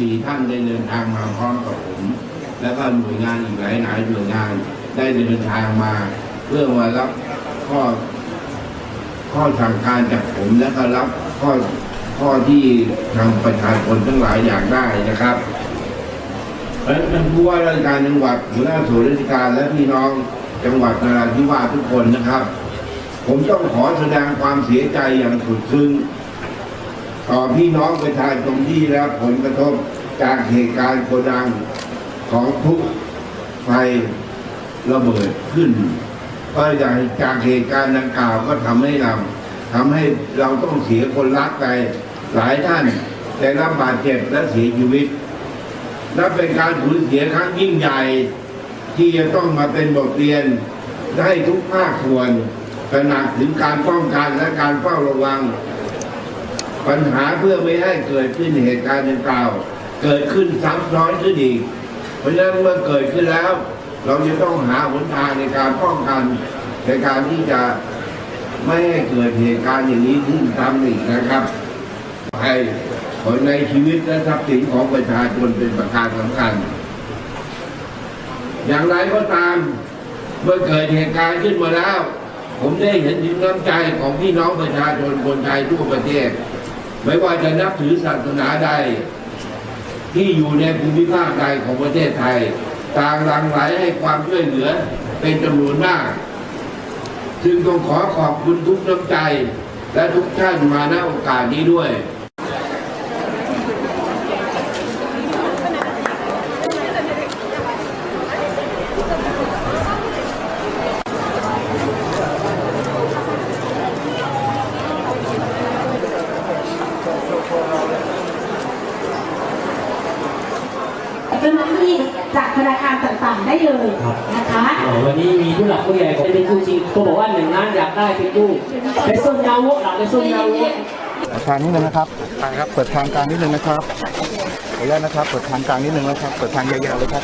สี่ท่านได้เดินทางมาพร้อมกับผม แล้วก็หน่วยงานอีกหลายหลายหน่วยงานได้เดินทางมา เพื่อมารับข้อ ข้อสั่งการจากผมและก็รับข้อข้อที่ทางประชาชนทั้งหลายอยากได้นะครับเพราะท่านผู้ว่าราชการจังหวัดหัวหน้าส่วนราชการและพี่น้องจังหวัดนราธิวาสทุกคนนะครับ ผมต้องขอแสดงความเสียใจอย่างสุดซึ้ง ต่อพี่น้องประชาชนที่ได้รับผลกระทบจากเหตุการณ์โกดังของทุกไฟระเบิดขึ้นก็จากจากเหตุการณ์ดังกล่าวก็ทำให้เราทำให้เราต้องเสียคนรักไปหลายท่านได้รับบาดเจ็บและเสียชีวิตนับเป็นการสูญเสียครั้งยิ่งใหญ่ ที่จะต้องมาเป็นบทเรียนให้ทุกภาคส่วนตระหนักถึงการป้องกันและการเฝ้าระวัง ปัญหาเพื่อไม่ให้เกิดขึ้นเหตุการณ์ดังกล่าว เกิดขึ้นซ้ำซ้อนขึ้นอีก เพราะฉะนั้นเมื่อเกิดขึ้นแล้ว เราจะต้องหาหนทางในการป้องกันในการที่จะไม่ให้เกิดเหตุการณ์อย่างนี้ขึ้นซ้ำอีกนะครับให้คนในชีวิตและทรัพย์สินของประชาชนเป็นประการสำคัญ อย่างไรก็ตามเมื่อเกิดเหตุการณ์ขึ้นมาแล้ว ผมได้เห็นถึงน้ำใจของพี่น้องประชาชนคนไทยทั่วประเทศ ไม่ว่าจะนับถือศาสนาใด ที่อยู่ในภูมิภาคใดของประเทศไทย ต่างหลั่งไหลให้ความช่วยเหลือเป็นจำนวนมาก จึงต้องขอขอบคุณทุกน้ำใจ และทุกท่านมาณโอกาสนี้ด้วย เจ้าหน้าที่ จากธนาคารต่างๆได้เลยนะคะอ๋อวันนี้มีผู้หลักผู้ใหญ่ของเป็นผู้จริงก็บอกว่าหนึ่งล้านอยากได้เป็นผู้เป็นส้นยาวหลักเป็นส้นยาวเปิดทางนิดนึงนะครับครับ เปิดทางกลางนิดนึงนะครับขออนุญาตนะครับ เปิดทางกลางนิดนึงนะครับ เปิดทางยาวๆเลยครับ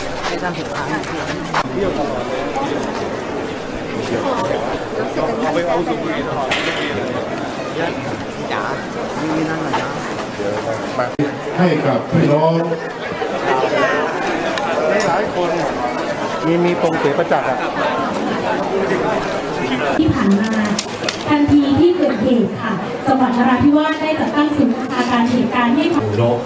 ให้กับพี่น้อง หลายคน มีมีตรงเสียประจักษ์อะที่ผ่านมาทันทีที่เกิดเหตุค่ะจังหวัดนราธิวาสได้จัดตั้งศูนย์บัญชาการเหตุการณ์ให้มูโนก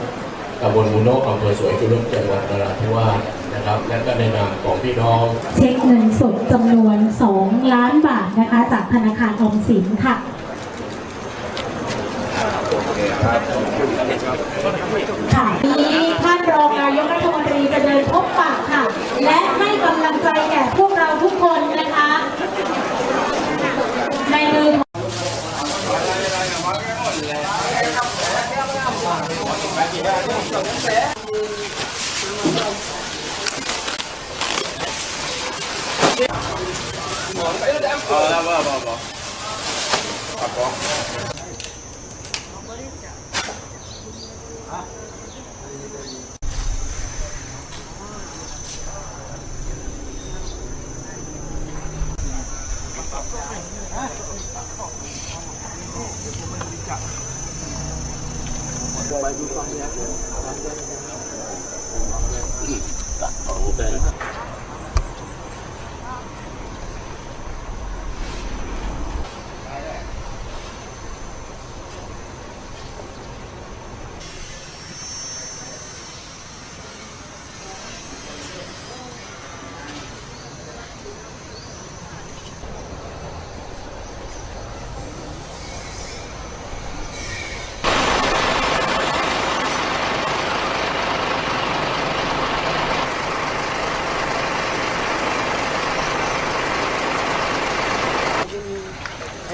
ตำบลมูโนกอำเภอสวยจุลจังหวัดนราธิวาสนะครับ และก็ในนามของพี่น้อง เช็คเงินสดจำนวน 2 ล้านบาทนะคะ จากธนาคารออมสินค่ะ ค่ะนี้ท่านรองนายกรัฐมนตรีจะเดินพบปะค่ะ และให้กำลังใจแก่พวกเราทุกคนนะคะ ในมือค Saya juga.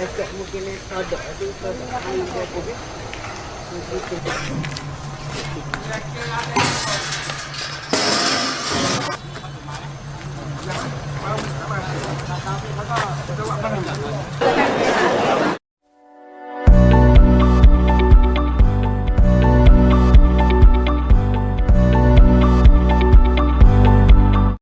Nasa mungkin ada ada ada ada ada ada ada ada